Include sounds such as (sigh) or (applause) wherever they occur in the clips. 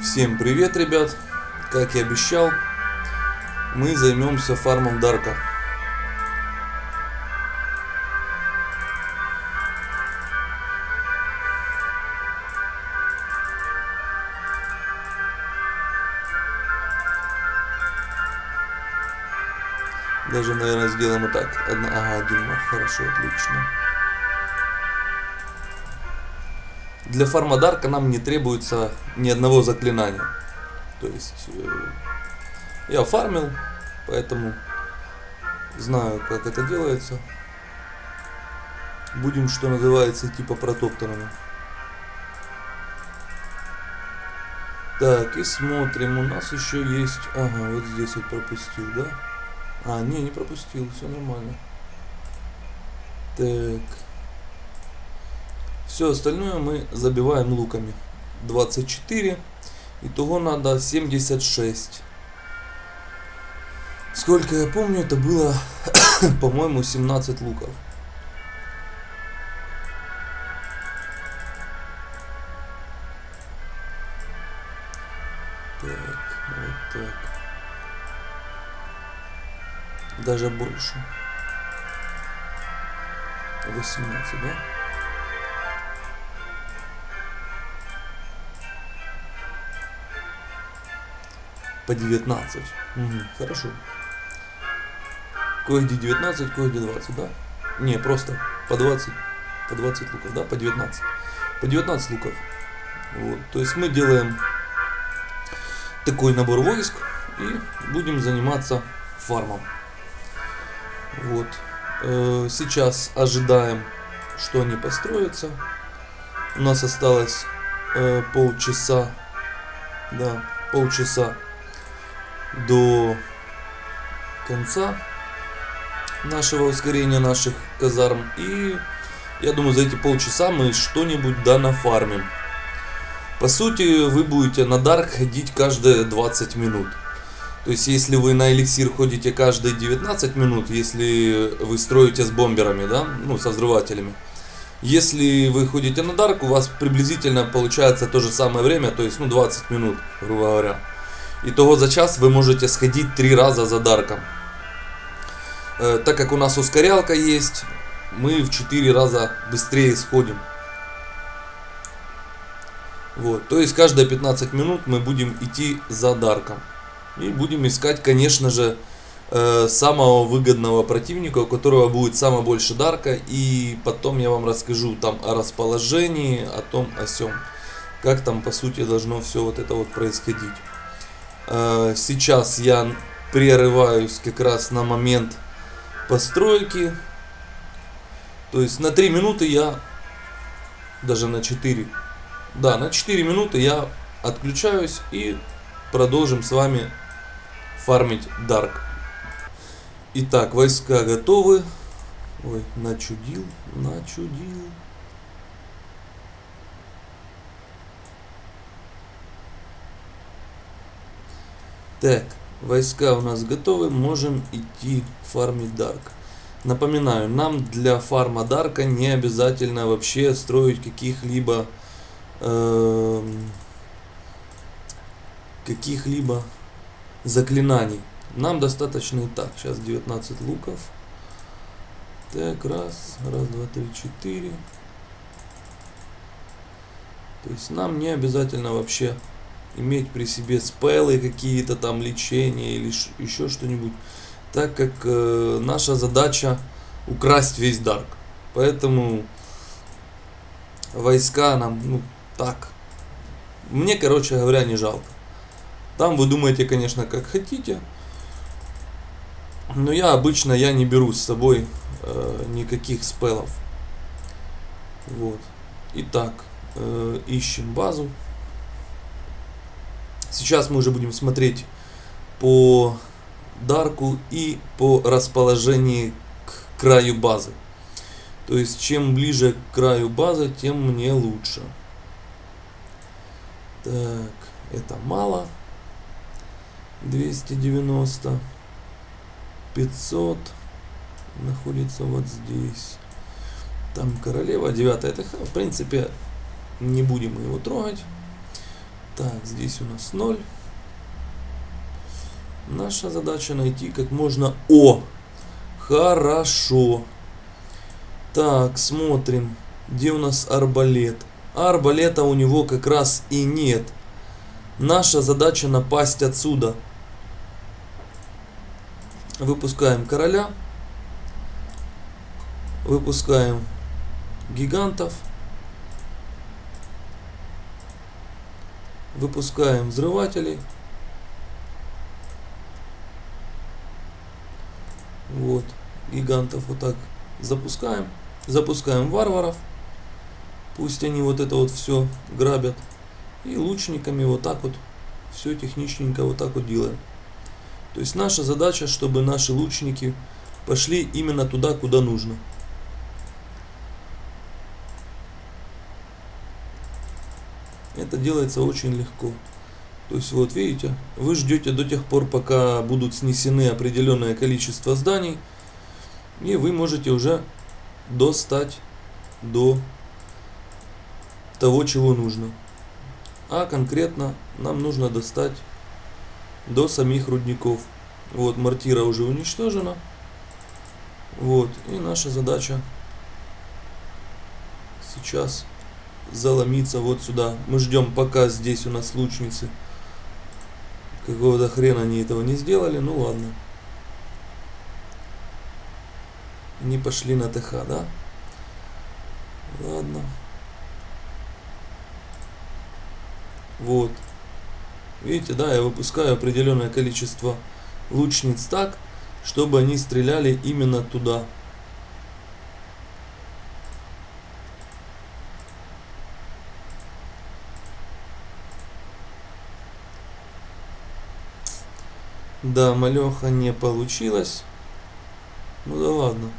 Всем привет, ребят! Как и обещал, мы займемся фармом Дарка. Даже, наверное, сделаем вот так. Одна, ага, один мах. Хорошо, отлично. Для фарма Дарка нам не требуется ни одного заклинания. То есть э, я фармил, поэтому знаю, как это делается. Будем, что называется, типа протоптанными. Так, и смотрим. У нас еще есть... Ага, вот здесь вот пропустил, да? А, не, не пропустил, все нормально. Так. Все остальное мы забиваем луками. 24. Итого надо 76. Сколько я помню, это было, (coughs) по-моему, 17 луков. Так, вот так. Даже больше. 18, да? По 19. Угу, хорошо. Кое-где 19, кое-где 20, да? Не, просто по 20. По 20 луков, да? По 19. По 19 луков. Вот. То есть мы делаем такой набор войск и будем заниматься фармом. Вот. Э, сейчас ожидаем, что они построятся. У нас осталось э, полчаса. Да, полчаса до конца нашего ускорения наших казарм. И я думаю, за эти полчаса мы что-нибудь да нафармим. По сути, вы будете на Дарк ходить каждые 20 минут. То есть, если вы на эликсир ходите каждые 19 минут, если вы строите с бомберами, да, ну, со взрывателями. Если вы ходите на Дарк, у вас приблизительно получается то же самое время, то есть, ну, 20 минут, грубо говоря. Итого за час вы можете сходить три раза за дарком. Так как у нас ускорялка есть, мы в 4 раза быстрее сходим. Вот, то есть каждые 15 минут мы будем идти за дарком. И будем искать, конечно же, э, самого выгодного противника, у которого будет самое больше дарка. И потом я вам расскажу там о расположении, о том, о сем. Как там по сути должно все вот это вот происходить. Э, сейчас я прерываюсь как раз на момент постройки. То есть на 3 минуты я, даже на 4, да, на 4 минуты я отключаюсь и продолжим с вами фармить Dark. Итак, войска готовы. Ой, начудил, начудил. Так, войска у нас готовы, можем идти фармить Дарк. Напоминаю, нам для фарма Дарка не обязательно вообще строить каких-либо э, каких-либо заклинаний. Нам достаточно и так. Сейчас 19 луков. Так, раз, раз, два, три, четыре. То есть нам не обязательно вообще иметь при себе спелы какие-то там лечения или еще что-нибудь, так как э, наша задача украсть весь дарк. Поэтому войска нам, ну, так. Мне, короче говоря, не жалко. Там вы думаете, конечно, как хотите. Но я обычно я не беру с собой э, никаких спелов. Вот. Итак, э, ищем базу. Сейчас мы уже будем смотреть по дарку и по расположению к краю базы. То есть, чем ближе к краю базы, тем мне лучше. Так, это мало. 290. 500 находится вот здесь. Там королева 9. Это, в принципе, не будем его трогать. Так, здесь у нас 0. Наша задача найти как можно... О! Хорошо. Так, смотрим. Где у нас арбалет? Арбалета у него как раз и нет. Наша задача напасть отсюда. Выпускаем короля. Выпускаем гигантов. Выпускаем взрывателей. Вот, гигантов вот так запускаем. Запускаем варваров. Пусть они вот это вот все грабят. И лучниками вот так вот все техничненько вот так вот делаем. То есть наша задача, чтобы наши лучники пошли именно туда, куда нужно. Делается очень легко. То есть вот видите, вы ждете до тех пор, пока будут снесены определенное количество зданий, и вы можете уже достать до того, чего нужно. А конкретно нам нужно достать до самих рудников. Вот, мортира уже уничтожена. Вот, и наша задача сейчас заломиться вот сюда. Мы ждем, пока здесь у нас лучницы. Какого-то хрена они этого не сделали, ну ладно. Они пошли на ТХ, да? Ладно. Вот. Видите, да, я выпускаю определенное количество лучниц так, чтобы они стреляли именно туда. Да, малеха не получилось. Ну да ладно.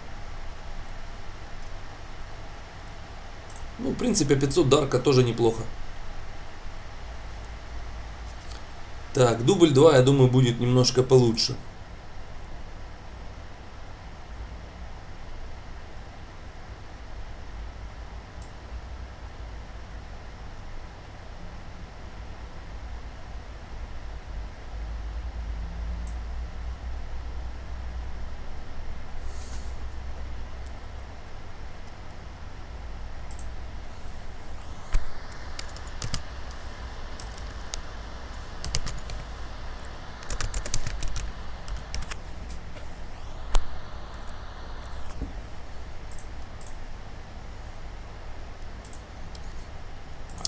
Ну, в принципе, 500 дарка тоже неплохо. Так, дубль 2, я думаю, будет немножко получше.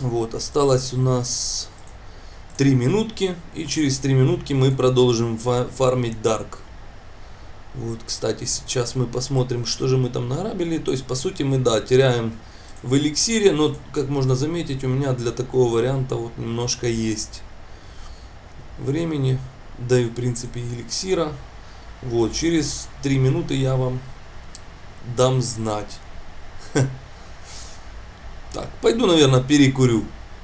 Вот, осталось у нас 3 минутки, и через 3 минутки мы продолжим фармить Дарк. Вот, кстати, сейчас мы посмотрим, что же мы там награбили. То есть, по сути, мы, да, теряем в эликсире, но, как можно заметить, у меня для такого варианта вот немножко есть времени. Да и, в принципе, эликсира. Вот, через 3 минуты я вам дам знать. (laughs) Так, пойду, наверное, перекурю,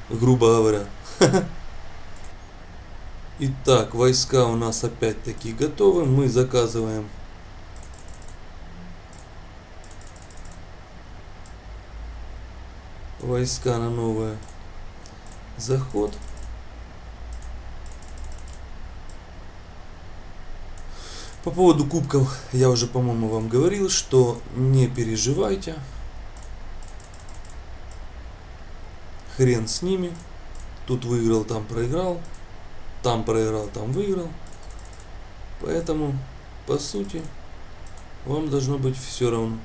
грубо говоря. (laughs) Итак, войска у нас опять-таки готовы. Мы заказываем войска на новый заход. По поводу кубков я уже, по-моему, вам говорил, что не переживайте. Хрен с ними. Тут выиграл, там проиграл. Там проиграл, там выиграл. Поэтому, по сути, вам должно быть все равно,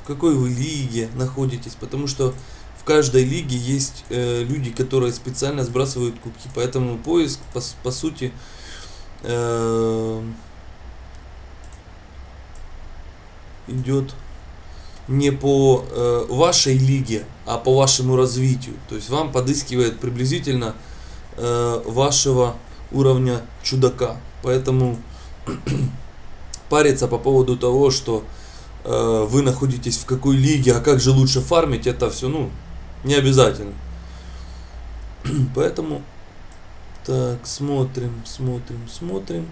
в какой вы лиге находитесь. Потому что в каждой лиге есть э, люди, которые специально сбрасывают кубки. Поэтому поиск, по, по сути, э, идет не по э, вашей лиге, а по вашему развитию. То есть вам подыскивает приблизительно э, вашего уровня чудака. Поэтому (clears throat) париться по поводу того, что э, вы находитесь в какой лиге, а как же лучше фармить, это все, ну, не обязательно. (clears throat) Поэтому, так, смотрим, смотрим, смотрим.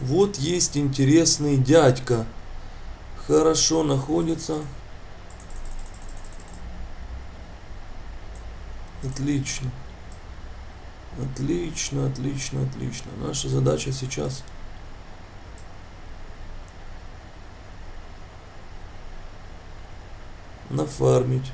Вот есть интересный дядька хорошо находится. Отлично. Отлично, отлично, отлично. Наша задача сейчас нафармить.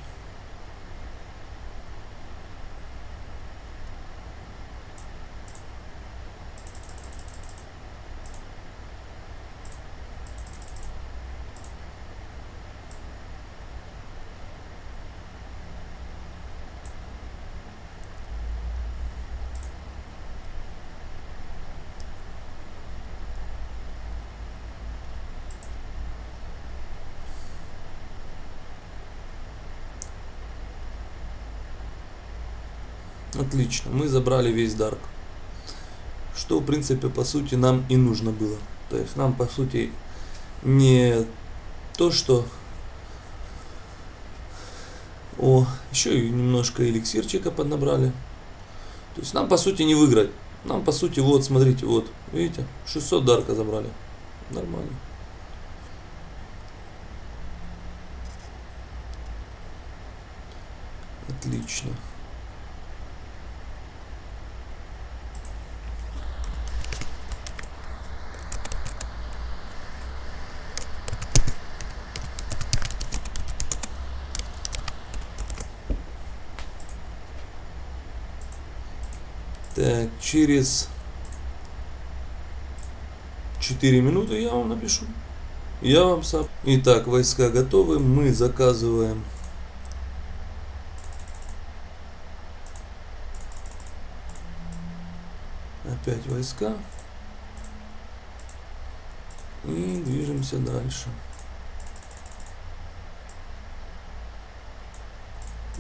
Отлично, мы забрали весь дарк. Что, в принципе, по сути, нам и нужно было. То есть нам, по сути, не то, что... О, еще и немножко эликсирчика поднабрали. То есть нам, по сути, не выиграть. Нам, по сути, вот, смотрите, вот, видите, 600 дарка забрали. Нормально. Отлично. Так, через 4 минуты я вам напишу. Я вам сам. Итак, войска готовы. Мы заказываем опять войска. И движемся дальше.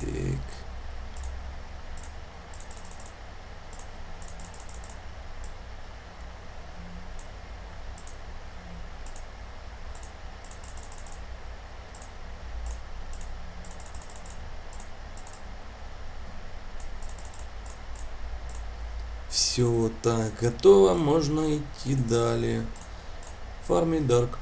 Так. Все, так, готово, можно идти далее. Фармить Дарк.